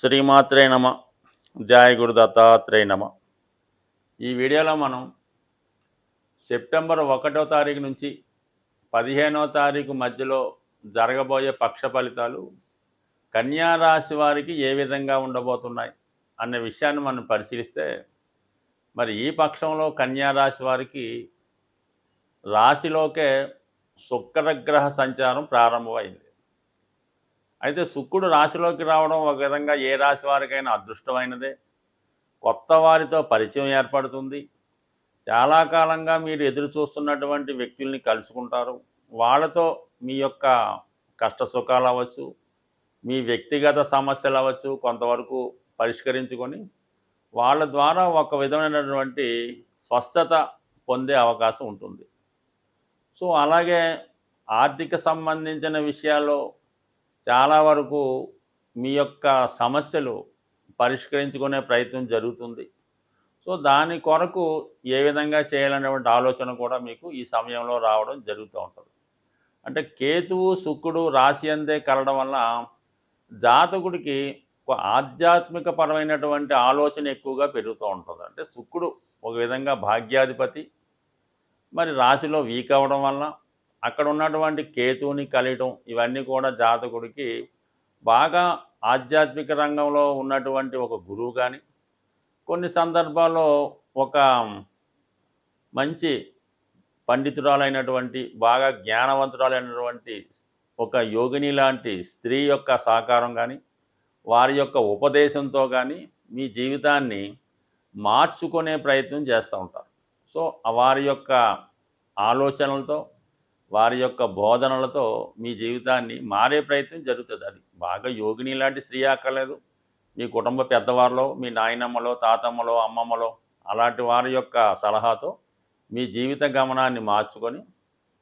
శ్రీమాత్రే నమ జయ గురు దత్తాత్రేయ నమ. ఈ వీడియోలో మనం సెప్టెంబర్ ఒకటో తారీఖు నుంచి పదిహేనో తారీఖు మధ్యలో జరగబోయే పక్ష ఫలితాలు కన్యా రాశి వారికి ఏ విధంగా ఉండబోతున్నాయి అనే విషయాన్ని మనం పరిశీలిస్తే మరి ఈ పక్షంలో కన్యా రాశి వారికి రాశిలోకే శుక్రగ్రహ సంచారం ప్రారంభమైంది. అయితే శుక్రుడు రాశిలోకి రావడం ఒక విధంగా ఏ రాశి వారికైనా అదృష్టమైనదే. కొత్త వారితో పరిచయం ఏర్పడుతుంది. చాలా కాలంగా మీరు ఎదురు చూస్తున్నటువంటి వ్యక్తుల్ని కలుసుకుంటారు. వాళ్ళతో మీ యొక్క కష్ట సుఖాలు అవ్వచ్చు మీ వ్యక్తిగత సమస్యలు అవ్వచ్చు కొంతవరకు పరిష్కరించుకొని వాళ్ళ ద్వారా ఒక విధమైనటువంటి స్వస్థత పొందే అవకాశం ఉంటుంది. సో అలాగే ఆర్థిక సంబంధించిన విషయాల్లో చాలా వరకు మీ యొక్క సమస్యలు పరిష్కరించుకునే ప్రయత్నం జరుగుతుంది. సో దాని కొరకు ఏ విధంగా చేయాలనేటువంటి ఆలోచన కూడా మీకు ఈ సమయంలో రావడం జరుగుతూ ఉంటుంది. అంటే కేతువు శుక్రుడు రాశి అందే కలడం వల్ల జాతకుడికి ఒక ఆధ్యాత్మిక పరమైనటువంటి ఆలోచన ఎక్కువగా పెరుగుతూ ఉంటుంది. అంటే శుక్రుడు ఒక విధంగా భాగ్యాధిపతి మరి రాశిలో వీక్ అవ్వడం వల్ల అక్కడ ఉన్నటువంటి కేతువుని కలియటం ఇవన్నీ కూడా జాతకుడికి బాగా ఆధ్యాత్మిక రంగంలో ఉన్నటువంటి ఒక గురువు కానీ కొన్ని సందర్భాల్లో ఒక మంచి పండితురాలైనటువంటి బాగా జ్ఞానవంతురాలైనటువంటి ఒక యోగిని లాంటి స్త్రీ యొక్క సహకారం కానీ వారి యొక్క ఉపదేశంతో కానీ మీ జీవితాన్ని మార్చుకునే ప్రయత్నం చేస్తూ ఉంటారు. సో వారి యొక్క ఆలోచనలతో వారి యొక్క బోధనలతో మీ జీవితాన్ని మారే ప్రయత్నం జరుగుతుంది. అది బాగా యోగిని లాంటి స్త్రీ అక్కర్లేదు. మీ కుటుంబ పెద్దవారిలో మీ నాయనమ్మలో తాతమ్మలో అమ్మమ్మలో అలాంటి వారి యొక్క సలహాతో మీ జీవిత గమనాన్ని మార్చుకొని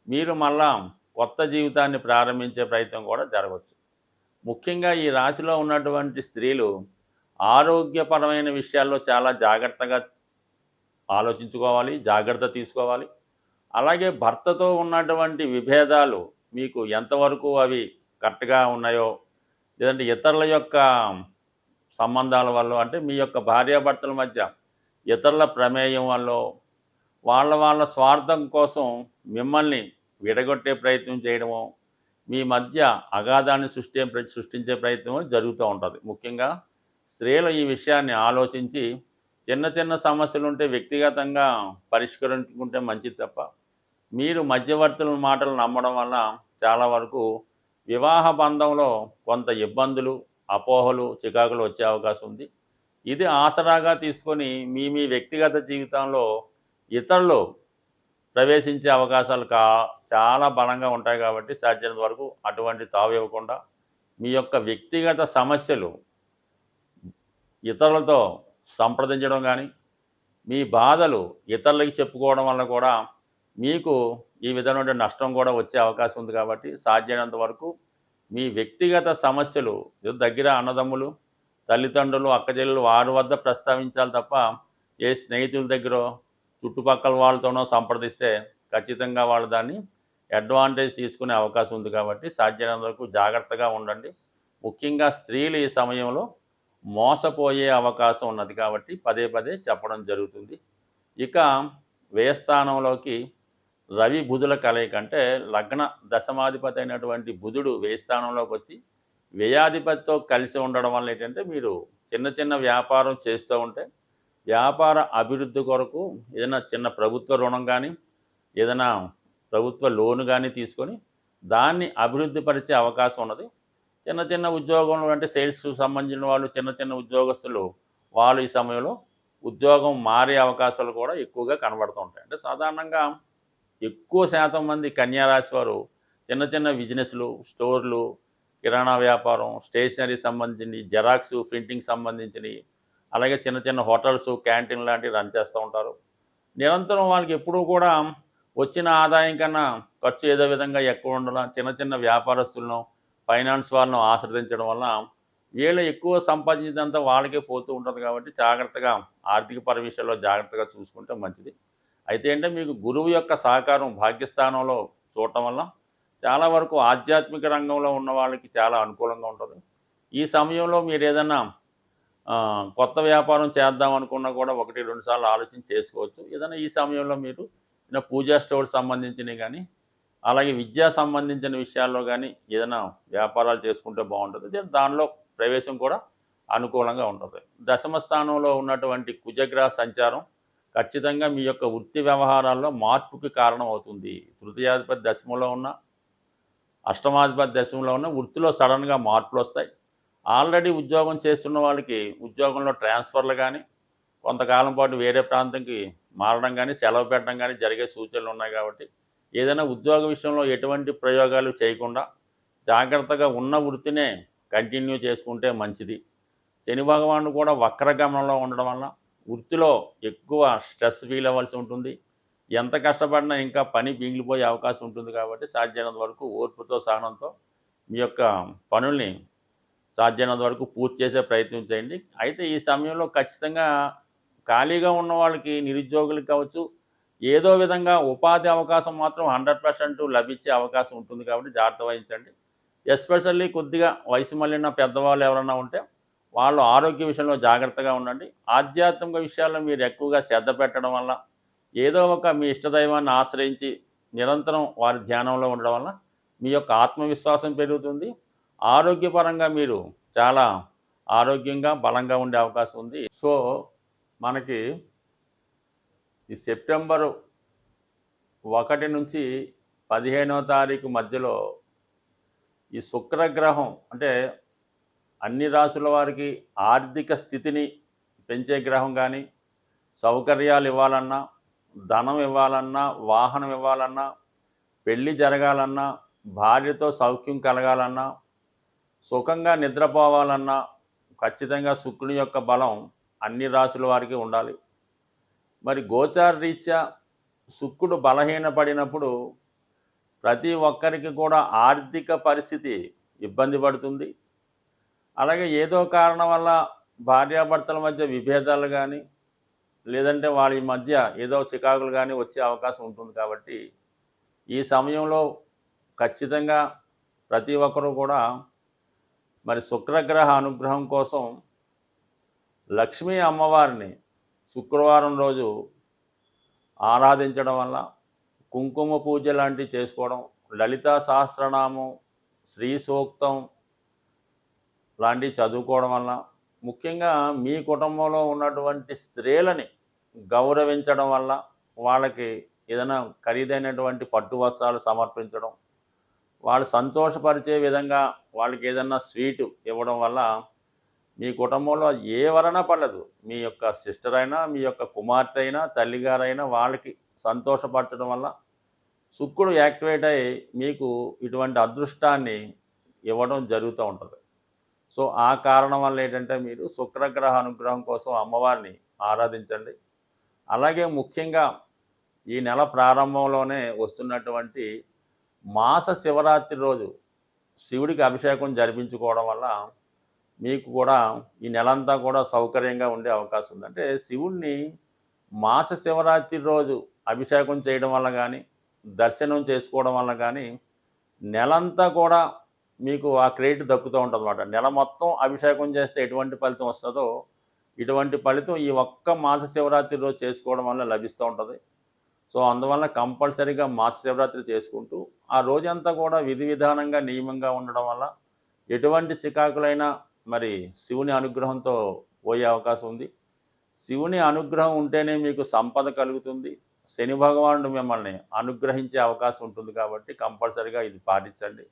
మీరు మళ్ళా కొత్త జీవితాన్ని ప్రారంభించే ప్రయత్నం కూడా జరగవచ్చు. ముఖ్యంగా ఈ రాశిలో ఉన్నటువంటి స్త్రీలు ఆరోగ్యపరమైన విషయాల్లో చాలా జాగ్రత్తగా ఆలోచించుకోవాలి జాగ్రత్త తీసుకోవాలి. అలాగే భర్తతో ఉన్నటువంటి విభేదాలు మీకు ఎంతవరకు అవి కరెక్ట్గా ఉన్నాయో లేదంటే ఇతరుల యొక్క సంబంధాల వల్ల అంటే మీ యొక్క భార్యాభర్తల మధ్య ఇతరుల ప్రమేయం వల్ల వాళ్ళ వాళ్ళ స్వార్థం కోసం మిమ్మల్ని విడగొట్టే ప్రయత్నం చేయడము మీ మధ్య అగాధాన్ని సృష్టి సృష్టించే ప్రయత్నం జరుగుతూ ఉంటుంది. ముఖ్యంగా స్త్రీలు ఈ విషయాన్ని ఆలోచించి చిన్న చిన్న సమస్యలు ఉంటే వ్యక్తిగతంగా పరిష్కరించుకుంటే మంచిది తప్ప మీరు మధ్యవర్తుల మాటలు నమ్మడం వల్ల చాలా వరకు వివాహ బంధంలో కొంత ఇబ్బందులు అపోహలు చికాకులు వచ్చే అవకాశం ఉంది. ఇది ఆసరాగా తీసుకొని మీ మీ వ్యక్తిగత జీవితంలో ఇతరులు ప్రవేశించే అవకాశాలు కా చాలా బలంగా ఉంటాయి కాబట్టి సాధ్యత వరకు అటువంటి తావు ఇవ్వకుండా మీ యొక్క వ్యక్తిగత సమస్యలు ఇతరులతో సంప్రదించడం కానీ మీ బాధలు ఇతరులకి చెప్పుకోవడం వల్ల కూడా మీకు ఈ విధమైన నష్టం కూడా వచ్చే అవకాశం ఉంది కాబట్టి సాధ్యమైనంత వరకు మీ వ్యక్తిగత సమస్యలు దగ్గర అన్నదమ్ములు తల్లిదండ్రులు అక్కజల్లు వారి వద్ద ప్రస్తావించాలి తప్ప ఏ స్నేహితుల దగ్గర చుట్టుపక్కల వాళ్ళతోనో సంప్రదిస్తే ఖచ్చితంగా వాళ్ళు దాన్ని అడ్వాంటేజ్ తీసుకునే అవకాశం ఉంది కాబట్టి సాధ్యమైనంత వరకు జాగ్రత్తగా ఉండండి. ముఖ్యంగా స్త్రీలు ఈ సమయంలో మోసపోయే అవకాశం ఉన్నది కాబట్టి పదే పదే చెప్పడం జరుగుతుంది. ఇక వ్యయస్థానంలోకి రవి బుధుల కలయిక అంటే లగ్న దశమాధిపతి అయినటువంటి బుధుడు వ్యయస్థానంలోకి వచ్చి వ్యయాధిపతితో కలిసి ఉండడం వల్ల ఏంటంటే మీరు చిన్న చిన్న వ్యాపారం చేస్తూ ఉంటే వ్యాపార అభివృద్ధి కొరకు ఏదైనా చిన్న ప్రభుత్వ రుణం కానీ ఏదైనా ప్రభుత్వ లోన్ కానీ తీసుకొని దాన్ని అభివృద్ధి పరిచే అవకాశం ఉన్నది. చిన్న చిన్న ఉద్యోగంలో అంటే సేల్స్ సంబంధించిన వాళ్ళు చిన్న చిన్న ఉద్యోగస్తులు వాళ్ళు ఈ సమయంలో ఉద్యోగం మారే అవకాశాలు కూడా ఎక్కువగా కనబడుతూ ఉంటాయి. అంటే సాధారణంగా ఎక్కువ శాతం మంది కన్యారాశి వారు చిన్న చిన్న బిజినెస్లు స్టోర్లు కిరాణా వ్యాపారం స్టేషనరీ సంబంధించి జెరాక్స్ ప్రింటింగ్ సంబంధించినవి అలాగే చిన్న చిన్న హోటల్స్ క్యాంటీన్ లాంటివి రన్ చేస్తూ ఉంటారు. నిరంతరం వాళ్ళకి ఎప్పుడూ కూడా వచ్చిన ఆదాయం కన్నా ఖర్చు ఏదో విధంగా ఎక్కువ ఉండడం చిన్న చిన్న వ్యాపారస్తులను ఫైనాన్స్ వాళ్ళను ఆశ్రదించడం వల్ల వీళ్ళు ఎక్కువ సంపాదించినంత వాళ్ళకే పోతూ ఉంటుంది కాబట్టి జాగ్రత్తగా ఆర్థిక పర జాగ్రత్తగా చూసుకుంటే మంచిది. అయితే అంటే మీకు గురువు యొక్క సహకారం భాగ్యస్థానంలో చూడటం వల్ల చాలా వరకు ఆధ్యాత్మిక రంగంలో ఉన్న వాళ్ళకి చాలా అనుకూలంగా ఉంటుంది. ఈ సమయంలో మీరు ఏదైనా కొత్త వ్యాపారం చేద్దాం అనుకున్నా కూడా ఒకటి రెండు సార్లు ఆలోచన చేసుకోవచ్చు. ఏదైనా ఈ సమయంలో మీరు పూజా స్టోర్ సంబంధించినవి కానీ అలాగే విద్యా సంబంధించిన విషయాల్లో కానీ ఏదైనా వ్యాపారాలు చేసుకుంటే బాగుంటుంది. దానిలో ప్రవేశం కూడా అనుకూలంగా ఉంటుంది. దశమ స్థానంలో ఉన్నటువంటి కుజగ్రహ సంచారం ఖచ్చితంగా మీ యొక్క వృత్తి వ్యవహారాల్లో మార్పుకి కారణం అవుతుంది. తృతీయాధిపతి దశమంలో ఉన్న అష్టమాధిపతి దశంలో ఉన్న వృత్తిలో సడన్గా మార్పులు వస్తాయి ఆల్రెడీ ఉద్యోగం చేస్తున్న వాళ్ళకి ఉద్యోగంలో ట్రాన్స్ఫర్లు కానీ కొంతకాలం పాటు వేరే ప్రాంతంకి మారడం కానీ సెలవు పెట్టడం కానీ జరిగే సూచనలు ఉన్నాయి కాబట్టి ఏదైనా ఉద్యోగ విషయంలో ఎటువంటి ప్రయోగాలు చేయకుండా జాగ్రత్తగా ఉన్న వృత్తినే కంటిన్యూ చేసుకుంటే మంచిది. శని భగవానుడు కూడా వక్రగమనంలో ఉండడం వల్ల వృత్తిలో ఎక్కువ స్ట్రెస్ ఫీల్ అవ్వాల్సి ఉంటుంది. ఎంత కష్టపడినా ఇంకా పని మిగిలిపోయే అవకాశం ఉంటుంది కాబట్టి సాధ్యమైనంత వరకు ఓర్పుతో సహనంతో మీ యొక్క పనుల్ని సాధ్యమైనంత వరకు పూర్తి చేసే ప్రయత్నం చేయండి. అయితే ఈ సమయంలో ఖచ్చితంగా ఖాళీగా ఉన్న వాళ్ళకి నిరుద్యోగులకు కావచ్చు ఏదో విధంగా ఉపాధి అవకాశం మాత్రం హండ్రెడ్ పర్సెంట్ లభించే అవకాశం ఉంటుంది కాబట్టి జాగ్రత్త వహించండి. ఎస్పెషల్లీ కొద్దిగా వయసు మళ్ళిన పెద్దవాళ్ళు ఎవరైనా ఉంటే వాళ్ళు ఆరోగ్య విషయంలో జాగ్రత్తగా ఉండండి. ఆధ్యాత్మిక విషయాల్లో మీరు ఎక్కువగా శ్రద్ధ పెట్టడం వల్ల ఏదో ఒక మీ ఇష్టదైవాన్ని ఆశ్రయించి నిరంతరం వారి ధ్యానంలో ఉండడం వల్ల మీ యొక్క ఆత్మవిశ్వాసం పెరుగుతుంది. ఆరోగ్యపరంగా మీరు చాలా ఆరోగ్యంగా బలంగా ఉండే అవకాశం ఉంది. సో మనకి ఈ సెప్టెంబరు ఒకటి నుంచి పదిహేనవ తారీఖు మధ్యలో ఈ శుక్రగ్రహం అంటే అన్ని రాసుల వారికి ఆర్థిక స్థితిని పెంచే గ్రహం కానీ సౌకర్యాలు ఇవ్వాలన్నా ధనం ఇవ్వాలన్నా వాహనం ఇవ్వాలన్నా పెళ్ళి జరగాలన్నా భార్యతో సౌఖ్యం కలగాలన్నా సుఖంగా నిద్రపోవాలన్నా ఖచ్చితంగా శుక్రుని యొక్క బలం అన్ని రాసుల వారికి ఉండాలి. మరి గోచార రీత్యా శుక్రుడు బలహీనపడినప్పుడు ప్రతి ఒక్కరికి కూడా ఆర్థిక పరిస్థితి ఇబ్బంది పడుతుంది. అలాగే ఏదో కారణం వల్ల భార్యాభర్తల మధ్య విభేదాలు కానీ లేదంటే వాళ్ళ మధ్య ఏదో చికాకులు కానీ వచ్చే అవకాశం ఉంటుంది కాబట్టి ఈ సమయంలో ఖచ్చితంగా ప్రతి ఒక్కరూ కూడా మరి శుక్రగ్రహ అనుగ్రహం కోసం లక్ష్మీ అమ్మవారిని శుక్రవారం రోజు ఆరాధించడం వల్ల కుంకుమ పూజ లాంటివి చేసుకోవడం లలితా సహస్రనామం శ్రీ సూక్తం లాంటివి చదువుకోవడం వల్ల ముఖ్యంగా మీ కుటుంబంలో ఉన్నటువంటి స్త్రీలని గౌరవించడం వల్ల వాళ్ళకి ఏదైనా ఖరీదైనటువంటి పట్టు వస్త్రాలు సమర్పించడం వాళ్ళు సంతోషపరిచే విధంగా వాళ్ళకి ఏదైనా స్వీటు ఇవ్వడం వల్ల మీ కుటుంబంలో ఏ వలన పడలేదు. మీ యొక్క సిస్టర్ అయినా మీ యొక్క కుమార్తె అయినా తల్లిగారైనా వాళ్ళకి సంతోషపరచడం వల్ల శుక్రుడు యాక్టివేట్ అయ్యి మీకు ఇటువంటి అదృష్టాన్ని ఇవ్వడం జరుగుతూ ఉంటుంది. సో ఆ కారణం వల్ల ఏంటంటే మీరు శుక్రగ్రహ అనుగ్రహం కోసం అమ్మవారిని ఆరాధించండి. అలాగే ముఖ్యంగా ఈ నెల ప్రారంభంలోనే వస్తున్నటువంటి మాస శివరాత్రి రోజు శివుడికి అభిషేకం జరిపించుకోవడం వల్ల మీకు కూడా ఈ నెలంతా కూడా సౌకర్యంగా ఉండే అవకాశం ఉంది. అంటే శివుణ్ణి మాస శివరాత్రి రోజు అభిషేకం చేయడం వల్ల కానీ దర్శనం చేసుకోవడం వల్ల కానీ నెలంతా కూడా మీకు ఆ క్రెడిట్ దక్కుతూ ఉంటుందన్నమాట. నెల మొత్తం అభిషేకం చేస్తే ఎటువంటి ఫలితం వస్తుందో ఇటువంటి ఫలితం ఈ ఒక్క మాస శివరాత్రి రోజు చేసుకోవడం వల్ల లభిస్తూ ఉంటుంది. సో అందువల్ల కంపల్సరీగా మాస శివరాత్రి చేసుకుంటూ ఆ రోజంతా కూడా విధి విధానంగా నియమంగా ఉండడం వల్ల ఎటువంటి చికాకులైనా మరి శివుని అనుగ్రహంతో పోయే అవకాశం ఉంది. శివుని అనుగ్రహం ఉంటేనే మీకు సంపద కలుగుతుంది. శని భగవానుడు మిమ్మల్ని అనుగ్రహించే అవకాశం ఉంటుంది కాబట్టి కంపల్సరీగా ఇది పాటించండి.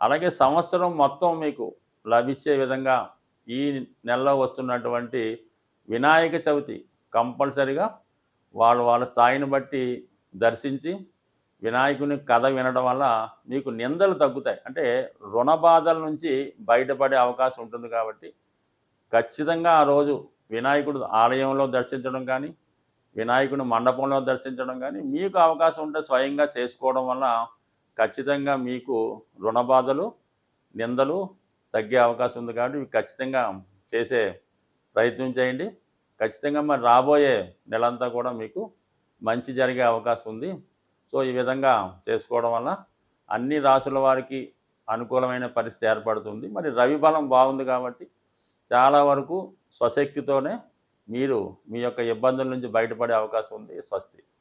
అలాగే సంవత్సరం మొత్తం మీకు లభించే విధంగా ఈ నెలలో వస్తున్నటువంటి వినాయక చవితి కంపల్సరిగా వాళ్ళు వాళ్ళ స్థాయిని బట్టి దర్శించి వినాయకుని కథ వినడం వల్ల మీకు నిందలు తగ్గుతాయి. అంటే రుణ బాధల నుంచి బయటపడే అవకాశం ఉంటుంది కాబట్టి ఖచ్చితంగా ఆ రోజు వినాయకుడు ఆలయంలో దర్శించడం కానీ వినాయకుని మండపంలో దర్శించడం కానీ మీకు అవకాశం ఉంటే స్వయంగా చేసుకోవడం వల్ల ఖచ్చితంగా మీకు రుణ బాధలు నిందలు తగ్గే అవకాశం ఉంది కాబట్టి ఇవి ఖచ్చితంగా చేసే ప్రయత్నం చేయండి. ఖచ్చితంగా మరి రాబోయే నెలంతా కూడా మీకు మంచి జరిగే అవకాశం ఉంది. సో ఈ విధంగా చేసుకోవడం వల్ల అన్ని రాసుల వారికి అనుకూలమైన పరిస్థితి ఏర్పడుతుంది. మరి రవి బలం బాగుంది కాబట్టి చాలా వరకు స్వశక్తితోనే మీరు మీ యొక్క ఇబ్బందుల నుంచి బయటపడే అవకాశం ఉంది. స్వస్తి.